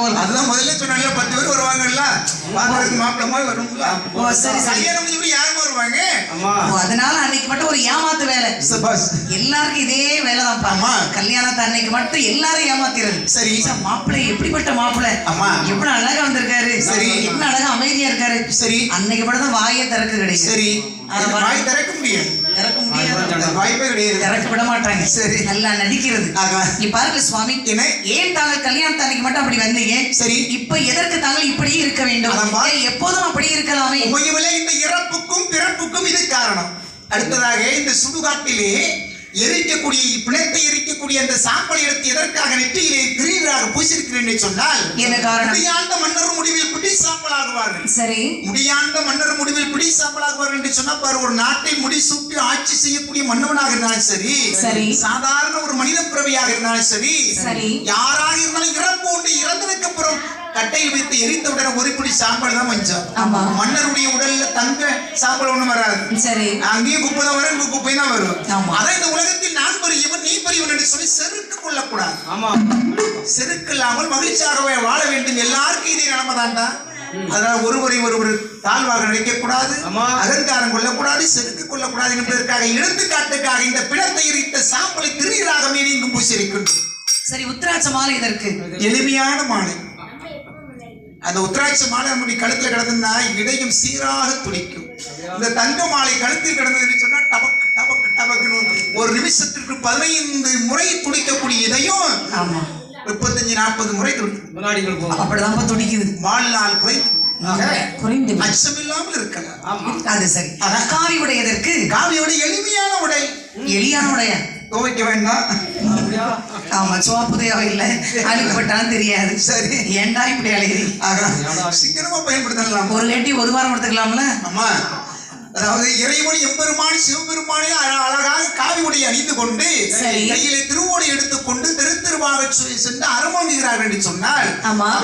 கோலம் அதுதான் முதல்ல சொன்னாங்க. பத்து பேர் வருவாங்கல்ல. பாக்குறதுக்கு மாப்பிள்ள மாதிரி வரும்ல. ஓ சரி கல்யாணம் முடிஞ்சு யாருமே வருவாங்க? ஆமா. ஓ, அதனால அன்னைக்கு மட்டும் ஒரு ஏமாத்து வேலை. சபாஸ் எல்லாருக்கும் இதே ஆமா. கல்யாணத்தை அன்னைக்கு மட்டும் எல்லாரும் ஏமாத்திறது. சரி. மாப்பிள்ளை எப்படிப்பட்ட மாப்பிள்ளை? ஆமா. எவ்வளவு அழகா வந்திருக்காரு. சரி. என்ன அழகா அமைதியா இருக்காரு. சரி. அன்னைக்கு மட்டும் தான் வாயை திறக்க கிடையாது சரி. வாய் திறக்க முடியாது. கிடையாது திறக்க விட மாட்டாங்க சரி. நல்லா நடிக்கிறது. நீ பாருங்க சுவாமி. என்ன? ஏன் தாங்கள் கல்யாணத்து அன்னைக்கு மட்டும் அப்படி வந்தீங்க? சரி. இப்ப எதற்கு தாங்கள் இப்படியே இருக்க வேண்டும்? எப்போதும் அப்படி இருக்கலாமே? உமையவிலே இந்த இறப்புக்கும் பிறப்புக்கும் இது காரணம். அடுத்ததாக இந்த சுடுகாட்டிலே எரிக்கக்கூடிய பிணத்தை எரிக்கக்கூடிய அந்த சாம்பலை எடுத்து எதற்காக நெற்றியிலே திரீராக பூசிருக்கிறேன் என்று சொன்னால் என்ன காரணம்? முடியாண்ட மன்னர் முடிவில் பிடி சாம்பலாகுவார்கள் சரி முடியாண்ட மன்னர் முடிவில் பிடி சாம்பலாகுவார்கள் என்று சொன்னா பாரு ஒரு நாட்டை முடிசூட்டி ஆட்சி செய்யக்கூடிய மன்னவனாக இருந்தாலும் சரி சரி. சாதாரண ஒரு மனித பிறவியாக இருந்தாலும் சரி சரி. யாராக இருந்தாலும் இறப்பு உண்டு இறந்ததுக்கு அப்புறம் கட்டையில் வைத்து எரித்தவுடன் ஒரு பிடி சாம்பல் தான் மஞ்சள். ஆமா. மன்னருடைய உடல்ல தங்க சாம்பல் ஒண்ணும் வராது. சரி. அங்கேயும் குப்பை தான் வரும் இங்க குப்பை தான் வரும். ஆமா. அதான் இந்த உலகத்தில் நான் பெரியவன் நீ பெரியவன் என்று சொல்லி செருக்கு கொள்ளக்கூடாது ஆமா. செருக்கு இல்லாமல் மகிழ்ச்சியாகவே வாழ வேண்டும். எல்லாருக்கும் இதே நிலைமை தான்டா அதனால ஒருவரை ஒருவர் தாழ்வாக நினைக்கக்கூடாது. அகங்காரம் கொள்ளக்கூடாது செருக்கு கொள்ளக்கூடாது என்பதற்காக எடுத்துக்காட்டுக்காக இந்த பிணத்தை எரித்த சாம்பலை திருநீராக மீறி இங்கு பூசியிருக்கின்றோம் சரி உத்திராட்ச மாலை இதற்கு. எளிமையான மாலை. அந்த உத்திராட்ச மாலை நம்முடைய கழுத்துல கிடந்ததுன்னா இதயம் சீராக துடிக்கும் இந்த தங்க மாலை கழுத்தில் கிடந்ததுன்னு சொன்னா டபக்கு டபக்கு டபக்குன்னு ஒரு நிமிஷத்திற்கு பதினைந்து முறை துடிக்கக்கூடிய இதயம் ஆமா. முப்பத்தஞ்சு நாற்பது முறை துடிக்கும் அப்படிதான்ப்பா துடிக்குது வாழ்நாள் குறைந்து குறைந்து விடும். அச்சம் இல்லாமல் இருக்கலாம். ஆமா. அது சரி. அதான். காவி உடையதற்கு காவியோட எளிமையான உடை. எளியான உடைய. துவைக்க வேண்டாம் ஆமா. சோப்பு தேவை இல்ல அழுக்கப்பட்டாலும் தெரியாது. சரி. ஏன்டா இப்படி ஆக, சிக்கனமா பயன்படுத்தலாம்? ஒரு லேட்டி ஒரு வாரம் எடுத்துக்கலாம்ல? ஆமா. அதாவது இறைவன் எம்பெருமான் சிவபெருமானே அழ- அழகாக காவி உடை அணிந்து கொண்டு. கையிலே திருவோடை எடுத்துக்கொண்டு தெரு தெருவாக சென்று அரமோங்குகிறார்கள் என்று சொன்னால்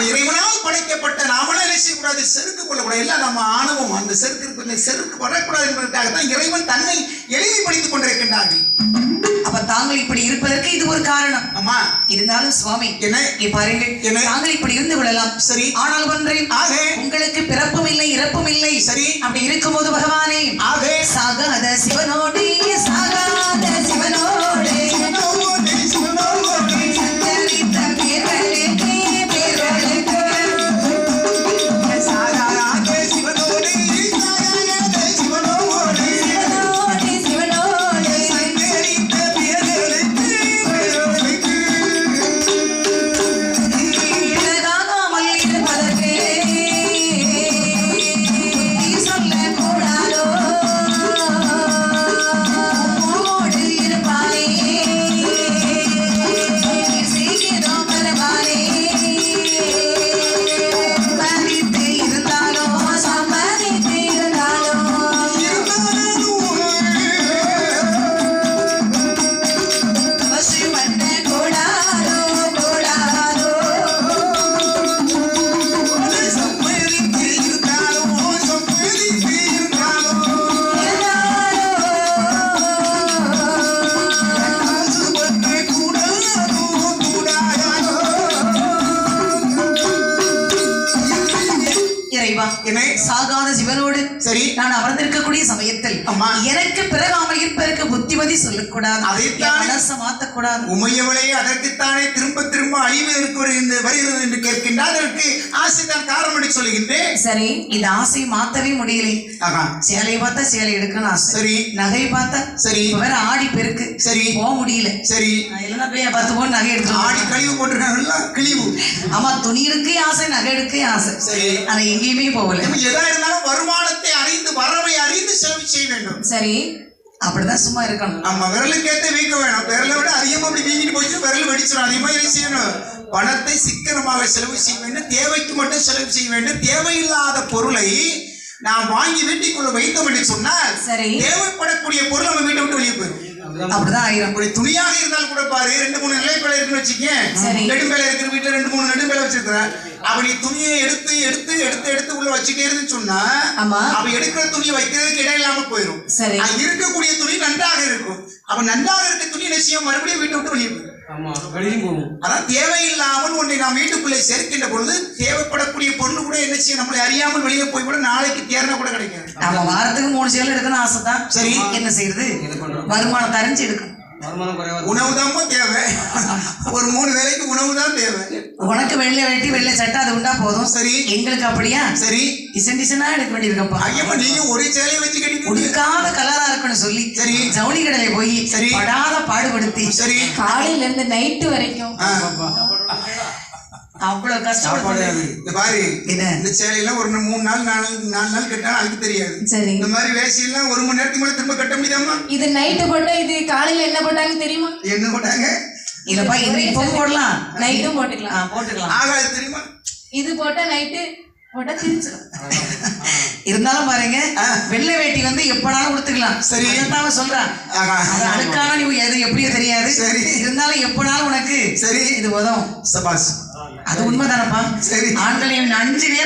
இறைவனால் படைக்கப்பட்ட நாமெல்லாம் என்ன செய்யக்கூடாது? செருக்கு கொள்ளக்கூடாது எல்லாம் நம்ம ஆணவம். அந்த செருக்கு செருக்கு வரக்கூடாது என்பதற்காக தான் இறைவன் தன்னை எளிமைப்படுத்திக் கொண்டிருக்கின்றார்கள். தாங்கள் இப்படி இருப்பதற்கு இது ஒரு காரணம் ஆமா இருந்தாலும் சுவாமி என்ன? பாருங்கள்? தாங்கள் இப்படி இருந்து விடலாம் சரி. ஆனால் ஒன்றேன் ஆக. உங்களுக்கு பிறப்பும் இல்லை இறப்பும் இல்லை சரி. அப்படி இருக்கும்போது பகவானே ஆக சாகாத சிவனோடே சாகாத இறைவா என்ன? சாகாத சிவனோடு சரி. நான் அமர்ந்திருக்கக்கூடிய சமயத்தில் அம்மா. எனக்கு பிறகாமல் இருப்பதற்கு புத்திமதி சொல்லக்கூடாது அதைத்தான் மனசை மாத்தக்கூடாது உமையவளே அதற்குத்தானே திரும்ப திரும்ப அழிவு இருக்கிறது வருகிறது என்று அதற்கு ஆசைதான் காரணம் என்று சொல்லுகின்றேன். சரி இந்த ஆசையை மாத்தவே முடியல. ஆகா சேலையை பார்த்தா சேலை எடுக்கணும் ஆசை. சரி. நகையை பார்த்தா சரி. வேற ஆடி பெருக்கு. சரி. போக முடியல. சரி. நான் இல்லைன்னா போய் பத்து பவுன் நகை எடுத்து ஆடி கழிவு போட்டிருக்காங்கல்ல கிழிவு. ஆமா துணி எடுக்கே ஆசை நகை எடுக்கே ஆசை. சரி. ஆனா எங்கேயுமே போகல. எதா இருந்தாலும் வருமானத்தை அறிந்து வரவை அறிந்து செலவு செய்ய வேண்டும். சரி. அப்படிதான் சும்மா இருக்கணும். நம்ம விரலுக்கேத்த வீக்க வேணும். விரலை விட அதிகமா அப்படி வீங்கிட்டு போச்சு விரல் வெடிச்சிடும் அதிகமா என்ன செய்யணும்? பணத்தை சிக்கனமாக செலவு செய்ய வேண்டும். தேவைக்கு மட்டும் செலவு செய்ய வேண்டும். தேவையில்லாத பொருளை நாம் வாங்கி வீட்டுக்குள்ள வைத்தோம் என்று சொன்னால் சரி. தேவைப்படக்கூடிய பொருள் நம்ம வீட்டை விட்டு வெளியே போயிடும் அப்படிதான் ஆயிரும் அப்படி துணியாக இருந்தாலும் கூட பாரு ரெண்டு மூணு நிலைப்பேலை இருக்குன்னு வச்சுக்கேன். நெடும்பேலை இருக்கிற வீட்டுல ரெண்டு மூணு நெடும்பேலை வச்சிருக்கிறேன் அப்படி துணியை எடுத்து எடுத்து எடுத்து எடுத்து உள்ள வச்சுட்டே இருந்து சொன்னா ஆமா. அவ எடுக்கிற துணியை வைக்கிறதுக்கு இடம் இல்லாம போயிடும் சரி. அது இருக்கக்கூடிய துணி நன்றாக இருக்கும். அவ நன்றாக இருக்க துணி நிச்சயம் மறுபடியும் வீட்டை விட்டு வெளியே போயிடும் அதான் தேவையில்லாமல் ஒன்றை நாம் வீட்டுக்குள்ளே சேர்க்கின்ற பொழுது தேவைப்படக்கூடிய பொருள் கூட என்ன செய்யும்? நம்மளை அறியாமல் வெளியே போய் கூட நாளைக்கு தேர்னா கூட கிடைக்காது. நம்ம வாரத்துக்கு மூணு சேலை எடுக்கணும் ஆசை தான் சரி. என்ன செய்யறது? வருமானம் எடுக்கணும். குறைவா இருக்கு. உணவு தான் தேவை. ஒரு மூணு வேளைக்கு உணவு தான் தேவை. உனக்கு வெள்ளை வேட்டி வெள்ளை சட்டை அது உண்டா போதும்? சரி. எங்களுக்கு அப்படியா? சரி. டிசைன் டிசைனா எடுக்க வேண்டியிருக்கப்பா ஐயப்பா நீங்க ஒரே சேலையை வச்சு கட்டிட்டு உடுக்காத கலரா இருக்குன்னு சொல்லி சரி. ஜவுளி கடையில போய் சரி. படாத பாடுபடுத்தி சரி. காலையில இருந்து நைட்டு வரைக்கும் அவ்வளவு கஷ்டப்பட்டு இந்த பாரு என்ன? இந்த சேலையெல்லாம் ஒரு மூணு நாள் நாலு நாலு நாள் கட்டினா அதுக்கு தெரியாது. சரி. இந்த மாதிரி வேஷ்டியெல்லாம் ஒரு மணி நேரத்துக்கு மேல திரும்ப கட்ட முடியாமா? இது நைட்டு போட்டா இது காலையில என்ன போட்டாங்க தெரியுமா? என்ன போட்டாங்க? இல்லப்பா இது இப்பவும் போடலாம். நைட்டும் போட்டுக்கலாம். போட்டுக்கலாம். ஆகாது தெரியுமா? இது போட்டா நைட்டு போட்டா திரிச்சிடும் இருந்தாலும் பாருங்க ஆ. வெள்ளை வேட்டி வந்து எப்பனாலும் உடுத்துக்கலாம் சரி. அதைத்தான் சொல்றான். அழுக்கான நீ எது எப்படியோ தெரியாது. சரி. இருந்தாலும் எப்பனாலும் உனக்கு சரி. இது உதவும் சபாஸ் அது உண்மைதானப்பா சரி. ஆண்கள் அஞ்சு நேரம்